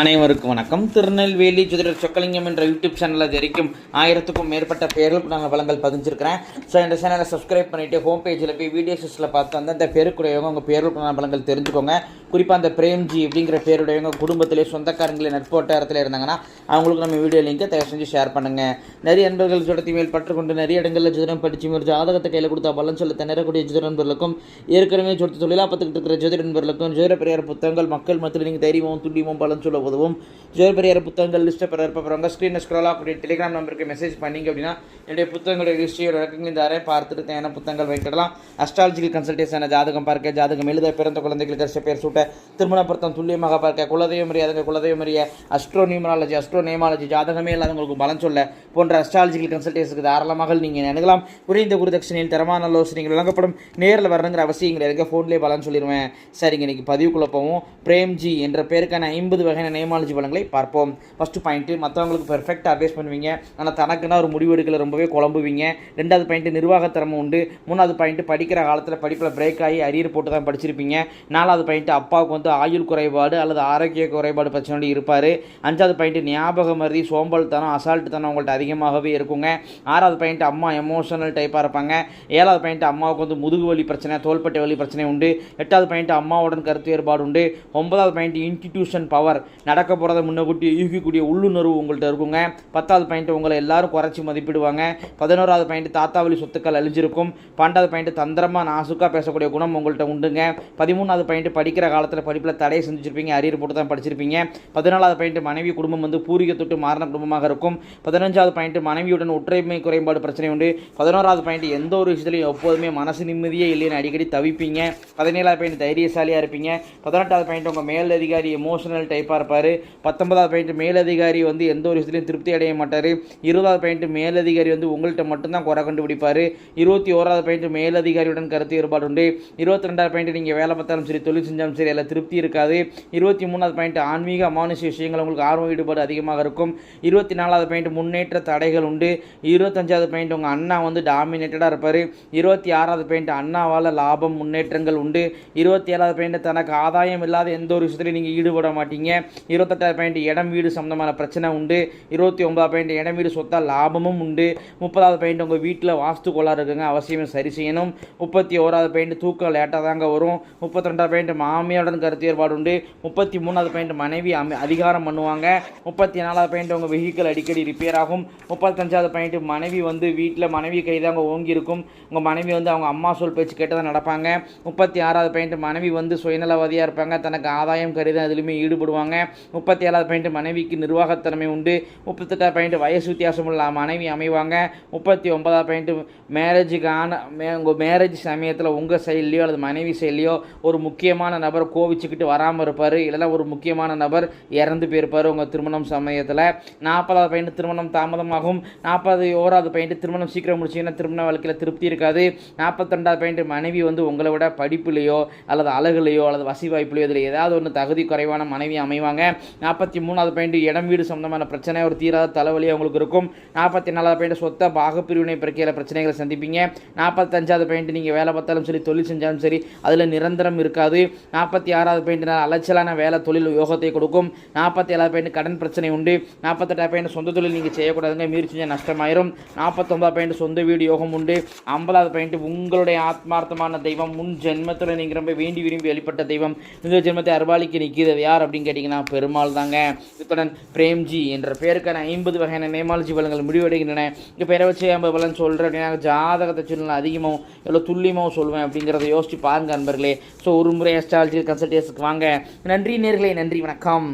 அனைவருக்கும் வணக்கம். திருநெல்வேலி ஜோதிடர் சொக்கலிங்கம் என்ற யூடியூப் சேனலில் இது வரைக்கும் ஆயிரத்துக்கும் மேற்பட்ட பேர்களுக்கு நாங்கள் பலங்கள் பதிஞ்சிருக்கிறேன். ஸோ இந்த சேனலை சப்ஸ்கிரைப் பண்ணிவிட்டு ஹோம் பேஜில் போய் வீடியோஸில் பார்த்து வந்து அந்த பேருக்குடையவங்க உங்கள் பேர்களுக்கு பலங்கள் தெரிஞ்சுக்கோங்க. குறிப்பாக அந்த பிரேம்ஜி அப்படிங்கிற பேருடையவங்க குடும்பத்திலே சொந்தக்காரங்களே நட்போட்டாரத்தில் இருந்தாங்கன்னா அவங்களுக்கு நம்ம வீடியோ லிங்கை தயவு செஞ்சு ஷேர் பண்ணுங்கள் நிறைய நண்பர்கள் சுடத்தி மேல் பற்றுக்கொண்டு நிறைய இடங்களில் ஜுதிரம் படித்து ஒரு ஜாதகத்தை கையில் கொடுத்தா பலன் சொல்ல திணறக்கூடிய ஜோதிட நண்பர்களுக்கும் ஏற்கனவே சொத்து தொழிலாக பார்த்துக்கிட்டு இருக்கிற ஜோதிட நண்பர்களுக்கும் ஜோதிட பெரியார் புத்தகங்கள் மக்கள் மத்தியில் நீங்கள் தைரியமும் துல்லியமும் பலன் சொல்ல உதவும். ஜோதிட பெரியார் புத்தகங்கள் லிஸ்ட்டை பெற இருப்பவங்க ஸ்க்ரீனில் ஸ்க்ரோல் ஆகக்கூடிய டெலிகிராம் நம்பருக்கு மெசேஜ் பண்ணிங்க அப்படின்னா என்னுடைய புத்தகங்களுடைய லிஸ்ட்டையோட விளக்கங்கள் இந்த அறை பார்த்துட்டு தேவையான புத்தகங்கள் வைக்கிடலாம் அஸ்ட்ராலஜிக்கல் கன்சல்டேஷன் ஜாதகம் பார்க்க ஜாதகம் எழுத பிறந்த குழந்தைகளுக்கு அரிசி பேர் சூட்ட திருமண பொருத்தம் துல்லியமாக பார்க்க குலதெய்வம் அறியாதவங்க குலதெய்வம் அறிய அஸ்ட்ரோ நியூமராலஜி அஸ்ட்ரோ நேமாலஜி ஜாதகமே இல்லாதவங்களுக்கு பலன் சொல்ல போன்ற அஸ்ட்ராலஜிக்கல் கன்சல்டேஷனுக்கு தாராளமாக நீங்கள் அணுகலாம் குறைந்த குருதட்சணையில் தரமான ஆலோசனைகள் வழங்கப்படும். நேரில் வரணுங்கிற அவசியம் கிடையாது ஃபோன்லேயே பலன் சொல்லிடுவேன் சரிங்க இன்னைக்கு பதிவு போவோம். பிரேம்ஜி என்ற பேருக்கான ஐம்பது வகையான நேமாலஜி பலன்களை பார்ப்போம். ஃபஸ்ட்டு பாயிண்ட்டு மற்றவங்களுக்கு பெர்ஃபெக்டாக அட்வைஸ் பண்ணுவீங்க. ஆனால் தனக்குன்னா ஒரு முடிவு எடுக்கல ரொம்பவே குழம்புவீங்க. ரெண்டாவது பாயிண்ட்டு நிர்வாகத்திறமை உண்டு. மூணாவது பாயிண்ட்டு படிக்கிற காலத்தில் படிப்பில் பிரேக் ஆகி அரியர் போட்டு தான் படிச்சிருப்பீங்க. நாலாவது பாயிண்ட்டு அப்பாவுக்கு வந்து ஆயுள் குறைபாடு அல்லது ஆரோக்கிய குறைபாடு பிரச்சனை இருப்பார். அஞ்சாவது பாயிண்ட்டு ஞாபக மருதி சோம்பல்தனம் அசால்ட்டு தனம் உங்கள்கிட்ட அதிகமாகவே இருக்குங்க. ஆறாவது பாயிண்ட் அம்மா எமோஷனல் டைப்பாக இருப்பாங்க. ஏழாவது பாயிண்ட் அம்மாவுக்கு வந்து முதுகு வலி பிரச்சனை தோள்பட்டை வலி பிரச்சனை உண்டு. எட்டாவது பாயிண்ட் அம்மாவுடன் கருத்து வேறுபாடு உண்டு. ஒன்பதாவது பாயிண்ட் இன்ஸ்டிடியூஷன் பவர் நடக்க போகிறத முன்னக்கூட்டி யூகிக்கூடிய உள்ளுணர்வு உங்கள்கிட்ட இருக்குங்க. பத்தாவது பாயிண்ட் உங்களை எல்லாரும் குறைச்சி மதிப்பிடுவாங்க. பதினோராவது பாயிண்ட் தாத்தாவளி சொத்துக்கள் அழிஞ்சிருக்கும். பன்னெண்டாவது பாயிண்ட் தந்திரமாக நாசுக்காக பேசக்கூடிய குணம் உங்கள்கிட்ட உண்டுங்க. பதிமூணாவது பாயிண்ட் படிக்கிற காலத்தில் படிப்பில் தடையை செஞ்சுருப்பீங்க. அரியர் போட்டு தான் படிச்சிருப்பீங்க. பதினாலாவது பாயிண்ட் மனைவி குடும்பம் வந்து பூர்வீக தொட்டு மாறின குடும்பமாக இருக்கும். பதினஞ்சாவது பாயிண்ட் மனைவியுடன் ஒற்றைமை குறைபாடு பிரச்சனை உண்டு. பதினோராவது பாயிண்ட் எந்த ஒரு விஷயத்துலையும் எப்போதுமே மனசு நிம்மதியே இல்லைன்னு அடிக்கடி தவிப்பீங்க. பதினேழாவது பாயிண்ட் தைரியசாலியாக இருப்பீங்க. பதினெட்டாவது பாயிண்ட் உங்கள் மேல் அதிகாரி எமோஷனல் டைப்பாக இருப்பார். பத்தொன்பதாவது பாயிண்ட் மேலதிகாரி வந்து எந்த ஒரு விஷயத்துலையும் திருப்தி அடைய மாட்டார். இருபதாவது பாயிண்ட் மேலதிகாரி வந்து உங்கள்கிட்ட மட்டும்தான் குறை கண்டுபிடிப்பார். இருபத்தி ஓராவது பாயிண்ட் மேலதிகாரியுடன் கருத்து வேறுபாடு உண்டு. இருபத்தி ரெண்டாவது பாயிண்ட் நீங்கள் வேலை பார்த்தாலும் சரி தொழில் செஞ்சாலும் சரி அதில் திருப்தி இருக்காது. இருபத்தி மூணாவது பாயிண்ட் ஆன்மீக அமானுஷ விஷயங்கள் உங்களுக்கு ஆர்வம் ஈடுபாடு அதிகமாக இருக்கும். இருபத்தி நாலாவது பாயிண்ட் முன்னேற்ற தடைகள் உண்டு. இருபத்தஞ்சாவது பாயிண்ட் உங்கள் அண்ணா வந்து டாமினேட்டடாக இருப்பார். இருபத்தி ஆறாவது பாயிண்ட் அண்ணாவால் லாபம் முன்னேற்றங்கள் உண்டு. இருபத்தி ஏழாவது பாயிண்ட் தனக்கு ஆதாயம் இல்லாத எந்த ஒரு விஷயத்துலையும் நீங்கள் ஈடுபட மாட்டீங்க. இருபத்தெட்டாயிரம் பாயிண்ட் இடம் வீடு சம்மந்தமான பிரச்சனை உண்டு. இருபத்தி ஒன்பதாவது பாயிண்ட் இடம் வீடு சொத்தா லாபமும் உண்டு. முப்பதாவது பாயிண்ட் உங்கள் வீட்டில் வாஸ்து கோளாறு இருக்குங்க அவசியம் சரி செய்யணும். முப்பத்தி ஓராவது பாயிண்ட் தூக்கம் லேட்டாக தாங்க வரும். முப்பத்தி ரெண்டாவது பாயிண்ட் மாமியாருடன் கருத்து ஏற்பாடு உண்டு. முப்பத்தி மூணாவது பாயிண்ட் மனைவி அதிகாரம் பண்ணுவாங்க. முப்பத்தி நாலாவது பாயிண்ட் உங்கள் வெஹிக்கிள் அடிக்கடி ரிப்பேர் ஆகும். முப்பத்தஞ்சாவது பாயிண்ட் மனைவி வந்து வீட்டில் மனைவி கை தாங்க ஓங்கி இருக்கும். உங்கள் மனைவி வந்து அவங்க அம்மா சொல் பேச்சு கேட்டு தான் நடப்பாங்க. முப்பத்தி ஆறாவது பாயிண்ட் மனைவி வந்து சுயநலவாதியாக இருப்பாங்க. தனக்கு ஆதாயம் கருதி அதுலேயுமே ஈடுபடுவாங்க. முப்பத்தி ஏழாவது பாயிண்ட் மனைவிக்கு நிர்வாகத்திறமை உண்டு. முப்பத்தெட்டாவது பாயிண்ட் வயசு வித்தியாசம் உள்ள மனைவி அமைவாங்க. முப்பத்தி ஒன்பதாவது பாயிண்ட் மேரேஜுக்கான மே உங்கள் மேரேஜ் சமயத்தில் உங்கள் சைட்லேயோ அல்லது மனைவி சைட்லேயோ ஒரு முக்கியமான நபர் கோவிச்சுக்கிட்டு வராமல் இருப்பார். இல்லைன்னா ஒரு முக்கியமான நபர் இறந்து போயிருப்பார் உங்கள் திருமணம் சமயத்தில். நாற்பதாவது பாயிண்ட் திருமணம் தாமதமாகும். நாற்பது ஓராவது பாயிண்ட் திருமணம் சீக்கிரம் முடிச்சிங்கன்னா திருமண வாழ்க்கையில் திருப்தி இருக்காது. நாற்பத்தி ரெண்டாவது பாயிண்ட் மனைவி வந்து உங்களை விட படிப்புலையோ அல்லது அழகுலையோ அல்லது வசி வாய்ப்புலையோ இதில் ஏதாவது ஒன்று தகுதி குறைவான மனைவி அமைவாங்க. நாற்பத்தி மூணாவது பாயிண்ட் இடம் வீடு சம்பந்தமான பிரச்சனை ஒரு தீராத தலைவலி அவங்களுக்கு இருக்கும். நாற்பத்தி நாலாவது பாயிண்ட் சொத்த பாகப்பிரிவினை பிரக்கையில் பிரச்சனைகளை சந்திப்பீங்க. நாற்பத்தஞ்சாவது பாயிண்ட் நீங்கள் வேலை பார்த்தாலும் சரி தொழில் செஞ்சாலும் சரி அதில் நிரந்தரம் இருக்காது. நாற்பத்தி ஆறாவது பாயிண்ட் அலைச்சலான வேலை தொழில் யோகத்தை கொடுக்கும். நாற்பத்தி ஏழாவது பாயிண்ட் கடன் பிரச்சனை உண்டு. நாற்பத்தெட்டாவது பாயிண்ட் சொந்த தொழில் நீங்கள் செய்யக்கூடாதுங்க மீறி செஞ்சால் நஷ்டமாயிரும். நாற்பத்தொம்பது பாயிண்ட் சொந்த வீடு யோகம் உண்டு. ஐம்பதாவது பாயிண்ட் உங்களுடைய ஆத்மார்த்தமான தெய்வம் முன் ஜென்மத்தில் நீங்கள் ரொம்ப வேண்டி விரும்பி வெளிப்பட்ட தெய்வம். இந்த ஜென்மத்தை அருவாளிக்கு நிற்கிறது யார் அப்படின்னு கேட்டிங்கன்னா பெருமாள் தாங்க இத்துடன் பிரேம்ஜி என்ற பெயருக்கான ஐம்பது வகையான நேமாலஜி பலன்கள் முடிவடைகின்றன. இப்போ பெயரை வச்சு ஐம்பது பலன் சொல்கிறேன் அப்படின்னா ஜாதகத்தை சொல்லலாம் அதிகமாகவும் எவ்வளோ துல்லியமாகவும் சொல்லுவேன் அப்படிங்கிறத யோசிச்சு பாருங்க நண்பர்களே ஸோ ஒரு முறை அஸ்ட்ராலஜி கன்சல்டேஷனுக்கு வாங்க. நன்றி நேர்களே நன்றி வணக்கம்.